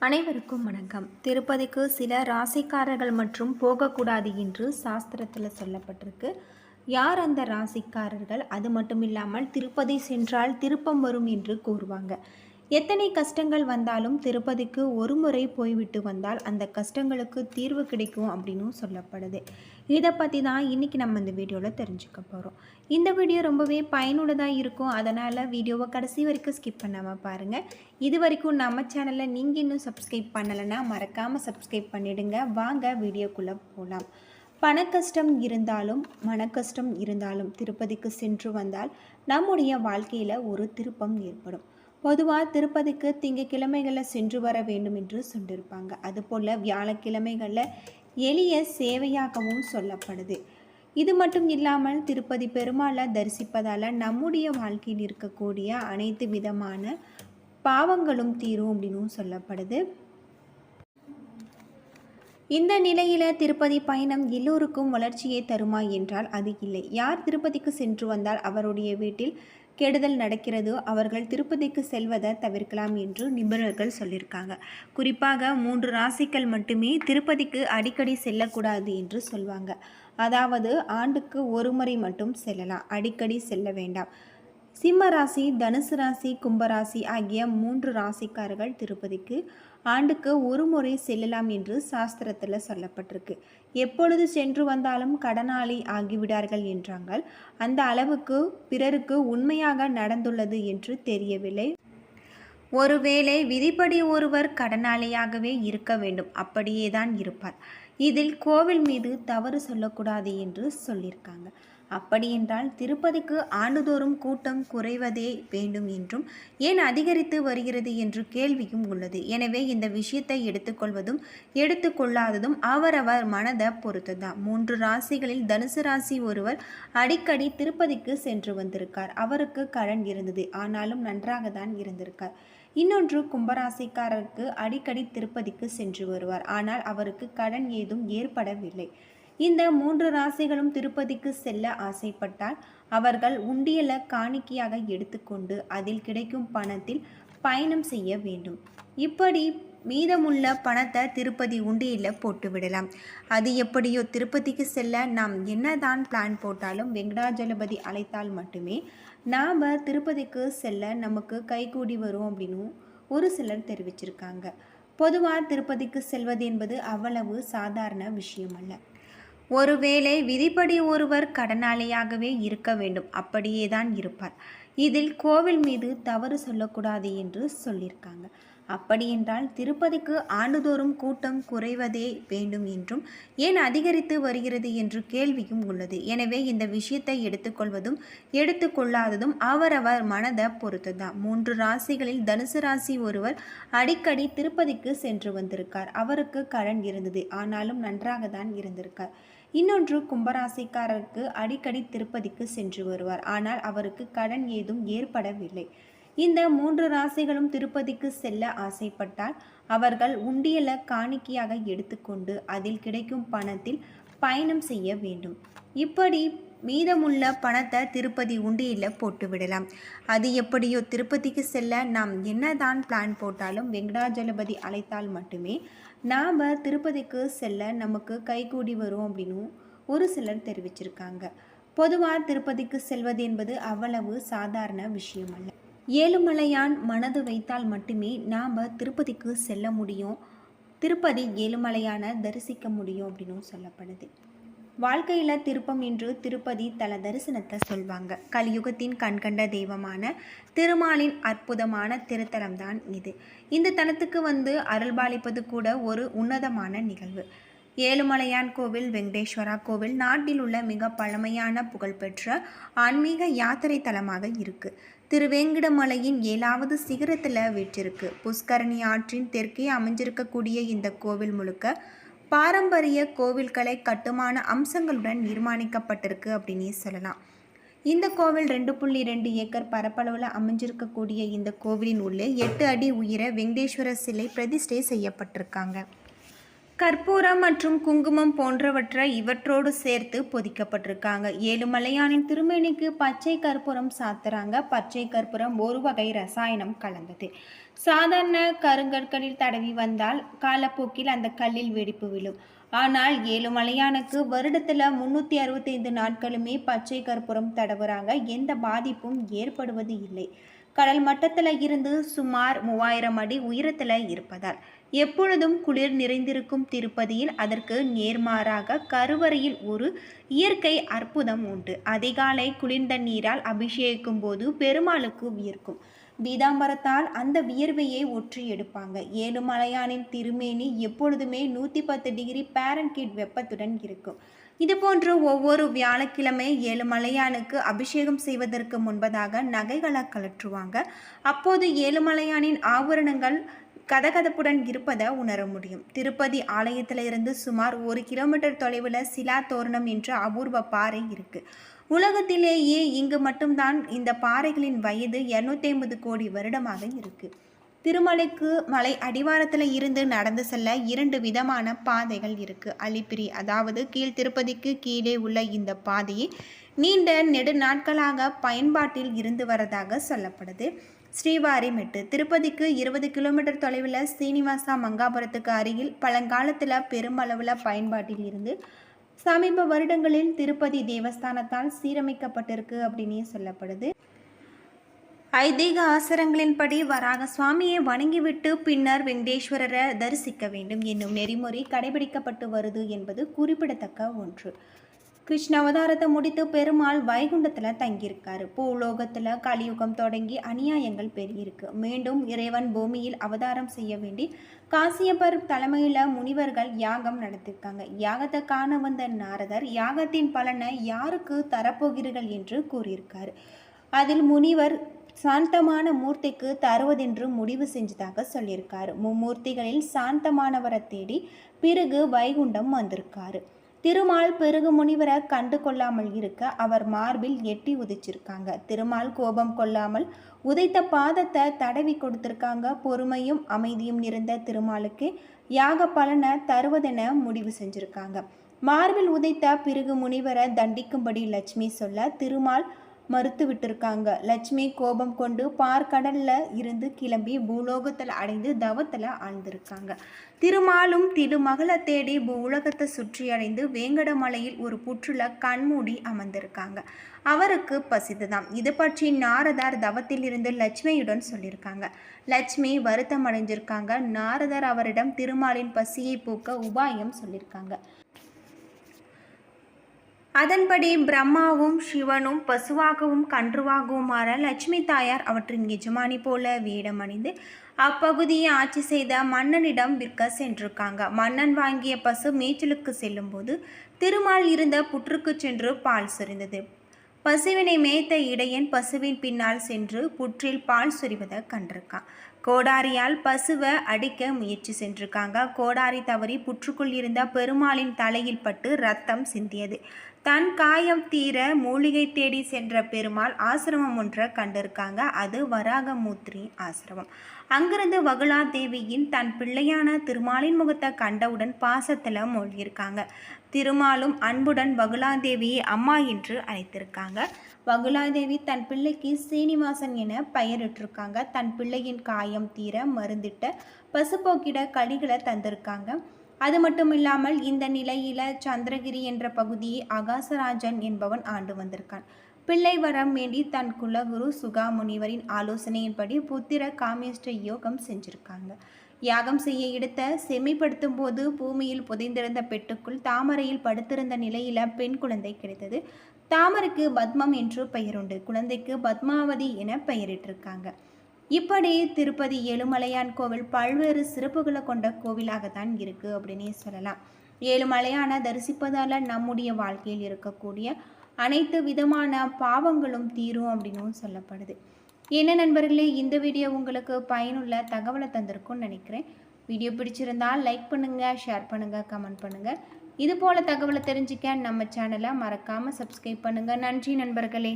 அனைவருக்கும் வணக்கம். திருப்பதிக்கு சில ராசிக்காரர்கள் மற்றும் போகக்கூடாது என்று சாஸ்திரத்தில் சொல்லப்பட்டிருக்கு. யார் அந்த ராசிக்காரர்கள்? அது மட்டும் இல்லாமல் திருப்பதி சென்றால் திருப்பம் வரும் என்று கூறுவாங்க. எத்தனை கஷ்டங்கள் வந்தாலும் திருப்பதிக்கு ஒரு முறை போய்விட்டு வந்தால் அந்த கஷ்டங்களுக்கு தீர்வு கிடைக்கும் அப்படின்னும் சொல்லப்படுது. இதை பற்றி தான் இன்றைக்கி நம்ம இந்த வீடியோவில் தெரிஞ்சுக்க போகிறோம் இந்த வீடியோ ரொம்பவே பயனுள்ளதாக இருக்கும். அதனால் வீடியோவை கடைசி வரைக்கும் ஸ்கிப் பண்ணாமல் பாருங்கள் இது வரைக்கும் நம்ம சேனலை நீங்கள் இன்னும் சப்ஸ்கிரைப் பண்ணலைன்னா மறக்காமல் சப்ஸ்கிரைப் பண்ணிவிடுங்க வாங்க வீடியோக்குள்ளே போகலாம் பண கஷ்டம் இருந்தாலும் மன கஷ்டம் இருந்தாலும் திருப்பதிக்கு சென்று வந்தால் நம்முடைய வாழ்க்கையில் ஒரு திருப்பம் ஏற்படும். பொதுவாக திருப்பதிக்கு திங்கக்கிழமைகளில் சென்று வர வேண்டும் என்று சொல்லியிருப்பாங்க அதுபோல் வியாழக்கிழமைகளில் எளிய சேவையாகவும் சொல்லப்படுது. இது மட்டும் இல்லாமல் திருப்பதி பெருமாளை தரிசிப்பதால் நம்முடைய வாழ்க்கையில் இருக்கக்கூடிய அனைத்து விதமான பாவங்களும் தீரும் அப்படின்னும் சொல்லப்படுது. இந்த நிலையில் திருப்பதி பயணம் எல்லோருக்கும் வளர்ச்சியை தருமா என்றால் அது இல்லை. யார் திருப்பதிக்கு சென்று வந்தால் அவருடைய வீட்டில் கெடுதல் நடக்கிறதோ அவர்கள் திருப்பதிக்கு செல்வதை தவிர்க்கலாம் என்று நிபுணர்கள் சொல்லியிருக்காங்க. குறிப்பாக மூன்று ராசிக்கள் மட்டுமே திருப்பதிக்கு அடிக்கடி செல்லக்கூடாது என்று சொல்வாங்க. அதாவது ஆண்டுக்கு ஒரு முறை மட்டும் செல்லலாம். அடிக்கடி செல்ல வேண்டாம். சிம்ம ராசி தனுசு ராசி கும்பராசி ஆகிய மூன்று ராசிக்காரர்கள் திருப்பதிக்கு ஆண்டுக்கு ஒரு முறை செல்லலாம் என்று சாஸ்திரத்தில் சொல்லப்பட்டிருக்கு. எப்பொழுது சென்று வந்தாலும் கடனாளி ஆகிவிடார்கள் என்றாங்கள். அந்த அளவுக்கு பிறருக்கு உண்மையாக நடந்துள்ளது என்று தெரியவில்லை. ஒருவேளை விதிப்படி ஒருவர் கடனாளியாகவே இருக்க வேண்டும். அப்படியே தான் இருப்பார். இதில் கோவில் மீது தவறு சொல்லக்கூடாது என்று சொல்லியிருக்காங்க. அப்படியென்றால் திருப்பதிக்கு ஆண்டுதோறும் கூட்டம் குறைவதே வேண்டும் என்றும் ஏன் அதிகரித்து வருகிறது என்று கேள்வியும் உள்ளது. எனவே இந்த விஷயத்தை எடுத்துக்கொள்வதும் எடுத்துக்கொள்ளாததும் அவரவர் மனதை பொறுத்துதான். மூன்று ராசிகளில் தனுசு ராசி ஒருவர் அடிக்கடி திருப்பதிக்கு சென்று வந்திருக்கார். அவருக்கு கடன் இருந்தது. ஆனாலும் நன்றாக தான் இருந்திருக்கார். இன்னொன்று கும்பராசிக்காரருக்கு அடிக்கடி திருப்பதிக்கு சென்று வருவார். ஆனால் அவருக்கு கடன் ஏதும் ஏற்படவில்லை. இந்த மூன்று ராசிகளும் திருப்பதிக்கு செல்ல ஆசைப்பட்டால் அவர்கள் உண்டியலை காணிக்கையாக எடுத்துக்கொண்டு அதில் கிடைக்கும் பணத்தில் பயணம் செய்ய வேண்டும். இப்படி மீதமுள்ள பணத்தை திருப்பதி உண்டியில் போட்டு விடலாம். அது எப்படியோ திருப்பதிக்கு செல்ல நாம் என்னதான் பிளான் போட்டாலும் வெங்கடாஜலபதி அழைத்தால் மட்டுமே நாம் திருப்பதிக்கு செல்ல நமக்கு கைகூடி வரும் அப்படின்னு ஒரு சிலர் தெரிவிச்சிருக்காங்க. பொதுவாக திருப்பதிக்கு செல்வது என்பது அவ்வளவு சாதாரண விஷயம் அல்ல ஒருவேளை விதிப்படி ஒருவர் கடனாளியாகவே இருக்க வேண்டும். அப்படியே தான் இருப்பார். இதில் கோவில் மீது தவறு சொல்லக்கூடாது என்று சொல்லியிருக்காங்க. அப்படியென்றால் திருப்பதிக்கு ஆண்டுதோறும் கூட்டம் குறைவதே வேண்டும் என்றும் ஏன் அதிகரித்து வருகிறது என்று கேள்வியும் உள்ளது. எனவே இந்த விஷயத்தை எடுத்துக்கொள்வதும் எடுத்துக்கொள்ளாததும் அவரவர் மனதை பொறுத்துதான். மூன்று ராசிகளில் தனுசு ராசி ஒருவர் அடிக்கடி திருப்பதிக்கு சென்று வந்திருக்கார். அவருக்கு கடன் இருந்தது. ஆனாலும் நன்றாக தான் இருந்திருக்கார். இன்னொன்று கும்பராசிக்காரருக்கு அடிக்கடி திருப்பதிக்கு சென்று வருவார். ஆனால் அவருக்கு கடன் ஏதும் ஏற்படவில்லை. இந்த மூன்று ராசிகளும் திருப்பதிக்கு செல்ல ஆசைப்பட்டால் அவர்கள் உண்டியல காணிக்கையாக எடுத்துக்கொண்டு அதில் கிடைக்கும் பணத்தில் பயணம் செய்ய வேண்டும். இப்படி மீதமுள்ள பணத்தை திருப்பதி உண்டியில் போட்டு விடலாம். அது எப்படியோ திருப்பதிக்கு செல்ல நாம் என்னதான் பிளான் போட்டாலும் வெங்கடாஜலபதி அழைத்தால் மட்டுமே நாம் திருப்பதிக்கு செல்ல நமக்கு கைகூடி வரும் அப்படின்னும் ஒரு சிலர் தெரிவிச்சிருக்காங்க. பொதுவாக திருப்பதிக்கு செல்வது என்பது அவ்வளவு சாதாரண விஷயம் அல்ல. ஏழுமலையான் மனது வைத்தால் மட்டுமே நாம் திருப்பதிக்கு செல்ல முடியும். திருப்பதி ஏழுமலையான தரிசிக்க முடியும் அப்படின்னும் சொல்லப்படுது. வாழ்க்கையில் திருப்பம் என்று திருப்பதி தல தரிசனத்தை சொல்வாங்க. கலியுகத்தின் கண்கண்ட தெய்வமான திருமாலின் அற்புதமான திருத்தலம் தான் இது. இந்த தலத்துக்கு வந்து அருள்பாலிப்பது கூட ஒரு உன்னதமான நிகழ்வு. ஏழுமலையான் கோவில் வெங்கடேஸ்வரா கோவில் நாட்டில் உள்ள மிக பழமையான புகழ்பெற்ற ஆன்மீக யாத்திரை தலமாக இருக்குது திருவேங்கிடமலையின் ஏழாவது சிகரத்தில் வீற்றிருக்கு. புஷ்கரணி ஆற்றின் தெற்கே அமைஞ்சிருக்கக்கூடிய இந்த கோவில் முழுக்க பாரம்பரிய கோவில்களை கட்டுமான அம்சங்களுடன் நிர்மாணிக்கப்பட்டிருக்கு அப்படின்னே சொல்லலாம். இந்த கோவில் ரெண்டு புள்ளி ரெண்டு ஏக்கர் பரப்பளவில் அமைஞ்சிருக்கக்கூடிய இந்த கோவிலின் உள்ளே எட்டு அடி உயர வெங்கடேஸ்வர சிலை பிரதிஷ்டை செய்யப்பட்டிருக்காங்க. கற்பூரம் மற்றும் குங்குமம் போன்றவற்றை இவற்றோடு சேர்த்து பொதிக்கப்பட்டிருக்காங்க. ஏழுமலையானின் திருமேனிக்கு பச்சை கற்பூரம் சாத்துறாங்க. பச்சை கற்பூரம் ஒரு வகை ரசாயனம் கலந்தது. சாதாரண கருங்கற்களில் தடவி வந்தால் காலப்போக்கில் அந்த கல்லில் வெடிப்பு விழும். ஆனால் ஏழுமலையானுக்கு வருடத்தில் முந்நூற்றி அறுபத்தைந்து நாட்களுமே பச்சை கற்பூரம் தடவுறாங்க. எந்த பாதிப்பும் ஏற்படுவது இல்லை. கடல் மட்டத்தில் இருந்து சுமார் மூவாயிரம் அடி உயரத்தில் இருப்பதால் எப்பொழுதும் குளிர் நிறைந்திருக்கும் திருப்பதியில் அதற்கு நேர்மாறாக கருவறையில் ஒரு இயற்கை அற்புதம் உண்டு. அதிகாலை குளிர்ந்த நீரால் அபிஷேகிக்கும் போது பெருமாளுக்கு வியர்க்கும். பீதாம்பரத்தால் அந்த வியர்வையை ஒற்றி எடுப்பாங்க. ஏழுமலையானின் திருமேனி எப்பொழுதுமே நூற்றி பத்து டிகிரி பேரன்கிட் வெப்பத்துடன் இருக்கும். இதுபோன்று ஒவ்வொரு வியாழக்கிழமை ஏழுமலையானுக்கு அபிஷேகம் செய்வதற்கு முன்பதாக நகைகளை கலற்றுவாங்க அப்போது ஏழுமலையானின் ஆபரணங்கள் கதகதப்புடன் இருப்பதை உணர முடியும். திருப்பதி ஆலயத்திலிருந்து சுமார் ஒரு கிலோமீட்டர் தொலைவில் சிலா தோரணம் என்ற அபூர்வ பாறை இருக்குது உலகத்திலேயே இங்கு மட்டும்தான் இந்த பாறைகளின் வயது இரநூத்தி ஐம்பது கோடி வருடமாக இருக்கு. திருமலைக்கு மலை அடிவாரத்தில் இருந்து நடந்து செல்ல இரண்டு விதமான பாதைகள் இருக்கு. அலிப்பிரி அதாவது கீழ் திருப்பதிக்கு கீழே உள்ள இந்த பாதையை நீண்ட நெடு நாட்களாக பயன்பாட்டில் இருந்து வரதாக சொல்லப்படுது. ஸ்ரீவாரிமெட்டு திருப்பதிக்கு இருபது கிலோமீட்டர் தொலைவில் சீனிவாசா மங்காபுரத்துக்கு அருகில் பழங்காலத்தில் பெருமளவில் பயன்பாட்டில் இருந்து சமீப வருடங்களில் திருப்பதி தேவஸ்தானத்தால் சீரமைக்கப்பட்டிருக்கு அப்படின்னே சொல்லப்படுது. ஐதீக ஆசரங்களின்படி வராக சுவாமியை வணங்கிவிட்டு பின்னர் வெங்கடேஸ்வரரை தரிசிக்க வேண்டும் என்னும் நெறிமுறை கடைபிடிக்கப்பட்டு வருது என்பது குறிப்பிடத்தக்க ஒன்று. கிருஷ்ண அவதாரத்தை முடித்து பெருமாள் வைகுண்டத்தில் தங்கியிருக்காரு. பூலோகத்தில் கலியுகம் தொடங்கி அநியாயங்கள் பெருகிருக்கு மீண்டும் இறைவன் பூமியில் அவதாரம் செய்ய வேண்டி காசியப்பர் தலைமையில் முனிவர்கள் யாகம் நடத்திருக்காங்க யாகத்தை காண வந்த நாரதர் யாகத்தின் பலனை யாருக்கு தரப்போகிறீர்கள் என்று கூறியிருக்காரு. அதில் முனிவர் சாந்தமான மூர்த்திக்கு தருவதென்று முடிவு செஞ்சதாக சொல்லியிருக்காரு. மும்மூர்த்திகளில் சாந்தமானவரை தேடி பிறகு வைகுண்டம் வந்திருக்காரு. திருமால் பெருகு முனிவரை கண்டு கொள்ளாமல் இருக்க அவர் மார்பில் எட்டி உதிச்சிருக்காங்க. திருமால் கோபம் கொள்ளாமல் உதைத்த பாதத்தை தடவி கொடுத்துருக்காங்க. பொறுமையும் அமைதியும் நிறைந்த திருமாலுக்கு யாக பலனை தருவதென முடிவு செஞ்சுருக்காங்க. மார்பில் உதைத்த பிறகு முனிவரை தண்டிக்கும்படி லட்சுமி சொல்ல திருமால் மறுத்து விட்டிருக்காங்க லட்சுமி கோபம் கொண்டு பார்க்கடலில் இருந்து கிளம்பி பூலோகத்தில் அடைந்து தவத்தில் ஆழ்ந்திருக்காங்க. திருமாலும் திருமகளை தேடி பூலகத்தை சுற்றி அடைந்து வேங்கடமலையில் ஒரு புற்றுல கண்மூடி அமர்ந்திருக்காங்க. அவருக்கு பசித்துதான் இது பற்றி நாரதார் தவத்தில் இருந்து லட்சுமியுடன் சொல்லியிருக்காங்க. லட்சுமி வருத்தம் அடைஞ்சிருக்காங்க நாரதர் அவரிடம் திருமாலின் பசியை போக்க உபாயம் சொல்லியிருக்காங்க. அதன்படி பிரம்மாவும் சிவனும் பசுவாகவும் கன்றுவாகவும் மாற லட்சுமி தாயார் அவற்றின் எஜமானி போல வேடம் அணிந்து அப்பகுதியை ஆட்சி செய்த மன்னனிடம் விற்க சென்றிருக்காங்க. மன்னன் வாங்கிய பசு மேய்ச்சலுக்கு செல்லும்போது திருமால் இருந்த புற்றுக்கு சென்று பால் சொரிந்தது. பசுவினை மேய்த்த இடையன் பசுவின் பின்னால் சென்று புற்றில் பால் சொரிவதை கண்டிருக்கான். கோடாரியால் பசுவை அடிக்க முயற்சி சென்றிருக்காங்க. கோடாரி தவறி புற்றுக்குள் இருந்த பெருமாளின் தலையில் பட்டு ரத்தம் சிந்தியது. தன் காயம் தீர மூலிகை தேடி சென்ற பெருமாள் ஆசிரமம் ஒன்றை கண்டிருக்காங்க. அது வராகமூத்ரி ஆசிரமம். அங்கிருந்து வகுலா தேவியின் தன் பிள்ளையான திருமாலின் முகத்தை கண்டவுடன் பாசத்தில் மூழ்கியிருக்காங்க. திருமாலும் அன்புடன் வகுலாதேவியை அம்மா என்று அழைத்திருக்காங்க. வகுலாதேவி தன் பிள்ளைக்கு சீனிவாசன் என பெயரிட்டிருக்காங்க. தன் பிள்ளையின் காயம் தீர மருந்திட்ட பசுப்போக்கிட கடிகளை தந்திருக்காங்க. அது மட்டும் இல்லாமல் இந்த நிலையில சந்திரகிரி என்ற பகுதியை அகாசராஜன் என்பவன் ஆண்டு வந்திருக்கான். பிள்ளை வரம் வேண்டி தன் குலகுரு சுகா முனிவரின் ஆலோசனையின்படி புத்திர காமியஷ்ட யோகம் செஞ்சிருக்காங்க. யாகம் செய்ய எடுத்த செம்மைப்படுத்தும் போது பூமியில் புதைந்திருந்த பெட்டுக்குள் தாமரையில் படுத்திருந்த நிலையில பெண் குழந்தை கிடைத்தது. தாமரைக்கு பத்மம் என்று பெயருண்டு. குழந்தைக்கு பத்மாவதி என பெயரிட்டிருக்காங்க. இப்படி திருப்பதி ஏழுமலையான் கோவில் பல்வேறு சிறப்புகளை கொண்ட கோவிலாகத்தான் இருக்குது அப்படின்னே சொல்லலாம். ஏழுமலையான தரிசிப்பதால் நம்முடைய வாழ்க்கையில் இருக்கக்கூடிய அனைத்து விதமான பாவங்களும் தீரும் அப்படின்னும் சொல்லப்படுது. என்ன நண்பர்களே இந்த வீடியோ உங்களுக்கு பயனுள்ள தகவலை தந்திருக்கும்னு நினைக்கிறேன். வீடியோ பிடிச்சிருந்தால் லைக் பண்ணுங்கள் ஷேர் பண்ணுங்கள் கமெண்ட் பண்ணுங்கள் இது போல் தகவலை தெரிஞ்சுக்க நம்ம சேனலை மறக்காமல் சப்ஸ்கிரைப் பண்ணுங்கள் நன்றி நண்பர்களே.